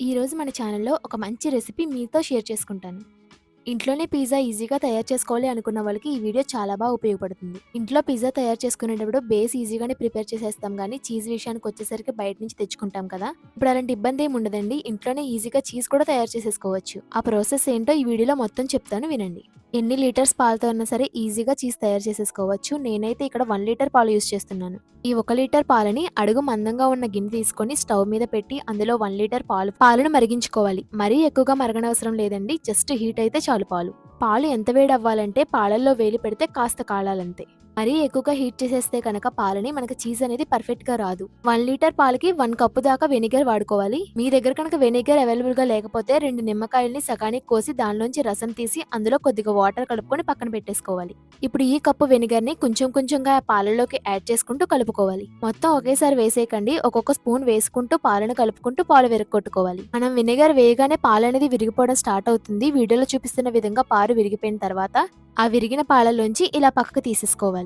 ఈరోజు మన ఛానల్లో ఒక మంచి రెసిపీ మీతో షేర్ చేసుకుంటాను. ఇంట్లోనే పిజ్జా ఈజీగా తయారు చేసుకోవాలి అనుకున్న వాళ్ళకి ఈ వీడియో చాలా బాగా ఉపయోగపడుతుంది. ఇంట్లో పిజ్జా తయారు చేసుకునేటప్పుడు బేస్ ఈజీగానే ప్రిపేర్ చేసేస్తాం కానీ చీజ్ విషయానికి వచ్చేసరికి బయట నుంచి తెచ్చుకుంటాం కదా. ఇప్పుడు అలాంటి ఇబ్బంది ఏమి ఉండదండి. ఇంట్లోనే ఈజీగా చీజ్ కూడా తయారు చేసేసుకోవచ్చు. ఆ ప్రాసెస్ ఏంటో ఈ వీడియోలో మొత్తం చెప్తాను వినండి. ఎన్ని లీటర్స్ పాలతో అయినా సరే ఈజీగా చీజ్ తయారు చేసేసుకోవచ్చు. నేనైతే ఇక్కడ వన్ లీటర్ పాలు యూస్ చేస్తున్నాను. ఈ ఒక లీటర్ పాలని అడుగు మందంగా ఉన్న గిన్నె తీసుకొని స్టవ్ మీద పెట్టి అందులో వన్ లీటర్ పాలు పాలను మరిగించుకోవాలి. మరీ ఎక్కువగా మరగనవసరం లేదండి. జస్ట్ హీట్ అయితే చాలు. పాలు. పాలు ఎంత వేడవ్వాలంటే పాలల్లో వేలి పెడితే కాస్త కాలాలంతే. మరీ ఎక్కువగా హీట్ చేసేస్తే కనుక పాలని మనకి చీజ్ అనేది పర్ఫెక్ట్గా రాదు. వన్ లీటర్ పాలకి వన్ కప్పు దాకా వెనిగర్ వాడుకోవాలి. మీ దగ్గర కనుక వెనిగర్ అవైలబుల్గా లేకపోతే రెండు నిమ్మకాయల్ని సగానికి కోసి దానిలోంచి రసం తీసి అందులో కొద్దిగా వాటర్ కలుపుకొని పక్కన పెట్టేసుకోవాలి. ఇప్పుడు ఈ కప్పు వెనిగర్ని కొంచెం కొంచెంగా పాలలోకి యాడ్ చేసుకుంటూ కలుపుకోవాలి. మొత్తం ఒకేసారి వేసేయకండి. ఒక్కొక్క స్పూన్ వేసుకుంటూ పాలను కలుపుకుంటూ పాలు విరగొట్టుకోవాలి. మనం వెనిగర్ వేయగానే పాలు అనేది విరిగిపోవడం స్టార్ట్ అవుతుంది. వీడియోలో చూపిస్తున్న విధంగా పాలు విరిగిపోయిన తర్వాత ఆ విరిగిన పాలలోంచి ఇలా పక్కకు తీసేసుకోవాలి.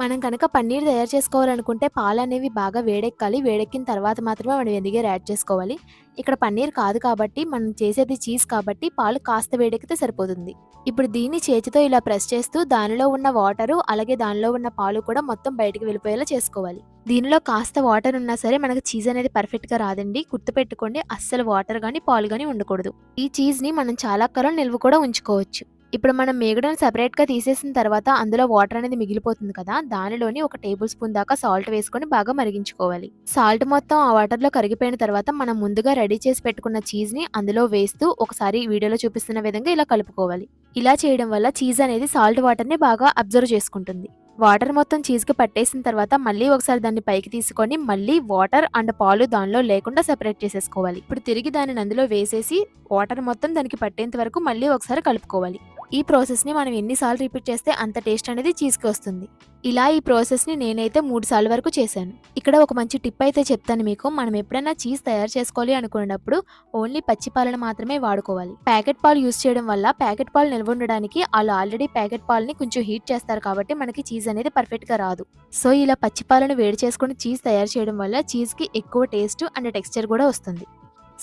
మనం కనుక పన్నీర్ తయారు చేసుకోవాలనుకుంటే పాలు అనేవి బాగా వేడెక్కాలి. వేడెక్కిన తర్వాత మాత్రమే మనం వెనిగర్ యాడ్ చేసుకోవాలి. ఇక్కడ పన్నీర్ కాదు కాబట్టి మనం చేసేది చీజ్ కాబట్టి పాలు కాస్త వేడెక్కితే సరిపోతుంది. ఇప్పుడు దీన్ని చేతితో ఇలా ప్రెస్ చేస్తూ దానిలో ఉన్న వాటరు అలాగే దానిలో ఉన్న పాలు కూడా మొత్తం బయటికి వెళ్ళిపోయేలా చేసుకోవాలి. దీనిలో కాస్త వాటర్ ఉన్నా సరే మనకు చీజ్ అనేది పర్ఫెక్ట్గా రాదండి. గుర్తుపెట్టుకోండి అస్సలు వాటర్ కానీ పాలు కానీ ఉండకూడదు. ఈ చీజ్ని మనం చాలా కాలం నిల్వ కూడా ఉంచుకోవచ్చు. ఇప్పుడు మనం మేగడను సపరేట్గా తీసేసిన తర్వాత అందులో వాటర్ అనేది మిగిలిపోతుంది కదా దానిలోని ఒక టేబుల్ స్పూన్ దాకా సాల్ట్ వేసుకొని బాగా మరిగించుకోవాలి. సాల్ట్ మొత్తం ఆ వాటర్లో కరిగిపోయిన తర్వాత మనం ముందుగా రెడీ చేసి పెట్టుకున్న చీజ్ని అందులో వేస్తూ ఒకసారి వీడియోలో చూపిస్తున్న విధంగా ఇలా కలుపుకోవాలి. ఇలా చేయడం వల్ల చీజ్ అనేది సాల్ట్ వాటర్ని బాగా అబ్జర్వ్ చేసుకుంటుంది. వాటర్ మొత్తం చీజ్కి పట్టేసిన తర్వాత మళ్ళీ ఒకసారి దాన్ని పైకి తీసుకొని మళ్ళీ వాటర్ అండ్ పాలు దానిలో లేకుండా సెపరేట్ చేసేసుకోవాలి. ఇప్పుడు తిరిగి దానిని అందులో వేసేసి వాటర్ మొత్తం దానికి పట్టేంత వరకు మళ్ళీ ఒకసారి కలుపుకోవాలి. ఈ ప్రాసెస్ని మనం ఎన్నిసార్లు రిపీట్ చేస్తే అంత టేస్ట్ అనేది చీజ్కి వస్తుంది ఇలా ఈ ప్రాసెస్ని నేనైతే మూడు సార్లు వరకు చేశాను. ఇక్కడ ఒక మంచి టిప్ అయితే చెప్తాను మీకు. మనం ఎప్పుడైనా చీజ్ తయారు చేసుకోవాలి అనుకున్నప్పుడు ఓన్లీ పచ్చి పాలను మాత్రమే వాడుకోవాలి. ప్యాకెట్ పాలు యూస్ చేయడం వల్ల ప్యాకెట్ పాలు నిల్వ ఉండడానికి వాళ్ళు ఆల్రెడీ ప్యాకెట్ పాలని కొంచెం హీట్ చేస్తారు కాబట్టి మనకి చీజ్ అనేది పర్ఫెక్ట్గా రాదు. సో ఇలా పచ్చి పాలను వేడి చేసుకుని చీజ్ తయారు చేయడం వల్ల చీజ్కి ఎక్కువ టేస్ట్ అండ్ టెక్స్చర్ కూడా వస్తుంది.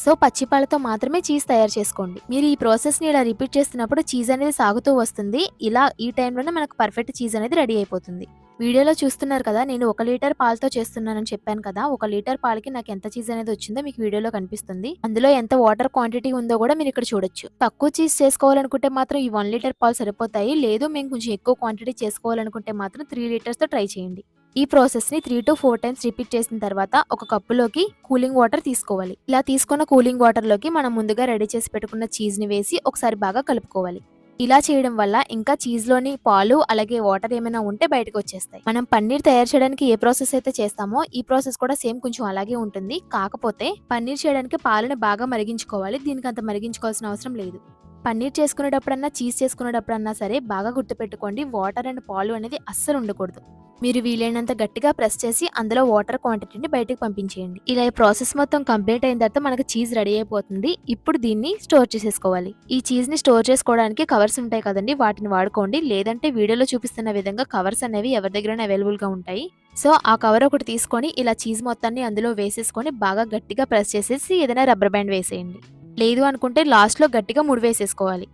సో పచ్చిపాలతో మాత్రమే చీజ్ తయారు చేసుకోండి. మీరు ఈ ప్రాసెస్ని ఇలా రిపీట్ చేస్తున్నప్పుడు చీజ్ అనేది సాగుతూ వస్తుంది. ఇలా ఈ టైంలోనే మనకు పర్ఫెక్ట్ చీజ్ అనేది రెడీ అయిపోతుంది. వీడియోలో చూస్తున్నారు కదా నేను ఒక లీటర్ పాలతో చేస్తున్నానని చెప్పాను కదా ఒక లీటర్ పాలకి నాకు ఎంత చీజ్ అనేది వచ్చిందో మీకు వీడియోలో కనిపిస్తుంది. అందులో ఎంత వాటర్ క్వాంటిటీ ఉందో కూడా మీరు ఇక్కడ చూడొచ్చు. తక్కువ చీజ్ చేసుకోవాలనుకుంటే మాత్రం ఈ వన్ లీటర్ పాలు సరిపోతాయి. లేదు మేము కొంచెం ఎక్కువ క్వాంటిటీ చేసుకోవాలనుకుంటే మాత్రం త్రీ లీటర్స్తో ట్రై చేయండి. ఈ ప్రాసెస్ని three to four times repeat చేసిన తర్వాత ఒక కప్పులోకి కూలింగ్ వాటర్ తీసుకోవాలి. ఇలా తీసుకున్న కూలింగ్ వాటర్లోకి మనం ముందుగా రెడీ చేసి పెట్టుకున్న చీజ్ని వేసి ఒకసారి బాగా కలుపుకోవాలి. ఇలా చేయడం వల్ల ఇంకా చీజ్లోని పాలు అలాగే వాటర్ ఏమైనా ఉంటే బయటకు వచ్చేస్తాయి. మనం పన్నీర్ తయారు చేయడానికి ఏ ప్రాసెస్ అయితే చేస్తామో ఈ ప్రాసెస్ కూడా సేమ్ కొంచెం అలాగే ఉంటుంది. కాకపోతే పన్నీర్ చేయడానికి పాలను బాగా మరిగించుకోవాలి. దీనికి అంత మరిగించుకోవాల్సిన అవసరం లేదు. పన్నీర్ చేసుకునేటప్పుడన్నా చీజ్ చేసుకునేటప్పుడన్నా సరే బాగా గుర్తుపెట్టుకోండి వాటర్ అండ్ పాలు అనేది అస్సలు ఉండకూడదు. మీరు వీలైనంత గట్టిగా ప్రెస్ చేసి అందులో వాటర్ క్వాంటిటీని బయటకు పంపించేయండి. ఇలా ఈ ప్రాసెస్ మొత్తం కంప్లీట్ అయిన తర్వాత మనకు చీజ్ రెడీ అయిపోతుంది. ఇప్పుడు దీన్ని స్టోర్ చేసేసుకోవాలి. ఈ చీజ్ని స్టోర్ చేసుకోవడానికి కవర్స్ ఉంటాయి కదండి వాటిని వాడుకోండి. లేదంటే వీడియోలో చూపిస్తున్న విధంగా కవర్స్ అనేవి ఎవరి దగ్గర అవైలబుల్గా ఉంటాయి. సో ఆ కవర్ ఒకటి తీసుకొని ఇలా చీజ్ మొత్తాన్ని అందులో వేసేసుకొని బాగా గట్టిగా ప్రెస్ చేసేసి ఏదైనా రబ్బర్ బ్యాండ్ వేసేయండి. లేదు అనుకుంటే లాస్ట్లో గట్టిగా ముడివేసేసుకోవాలి.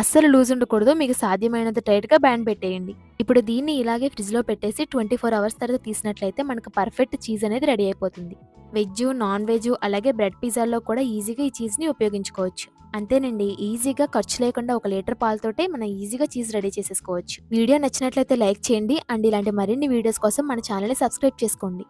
అస్సలు లూజ్ ఉండకూడదు మీకు సాధ్యమైనంత టైట్గా బ్యాండ్ పెట్టేయండి. ఇప్పుడు దీన్ని ఇలాగే ఫ్రిడ్జ్లో పెట్టేసి ట్వంటీ ఫోర్ అవర్స్ తర్వాత తీసినట్లయితే మనకు పర్ఫెక్ట్ చీజ్ అనేది రెడీ అయిపోతుంది. వెజ్ నాన్ వెజ్ అలాగే బ్రెడ్ పిజ్జాల్లో కూడా ఈజీగా ఈ చీజ్ని ఉపయోగించుకోవచ్చు. అంతేనండి ఈజీగా ఖర్చు లేకుండా ఒక లీటర్ పాలతోటే మనం ఈజీగా చీజ్ రెడీ చేసేసుకోవచ్చు. వీడియో నచ్చినట్లయితే లైక్ చేయండి అండ్ ఇలాంటి మరిన్ని వీడియోస్ కోసం మన ఛానల్ని సబ్స్క్రైబ్ చేసుకోండి.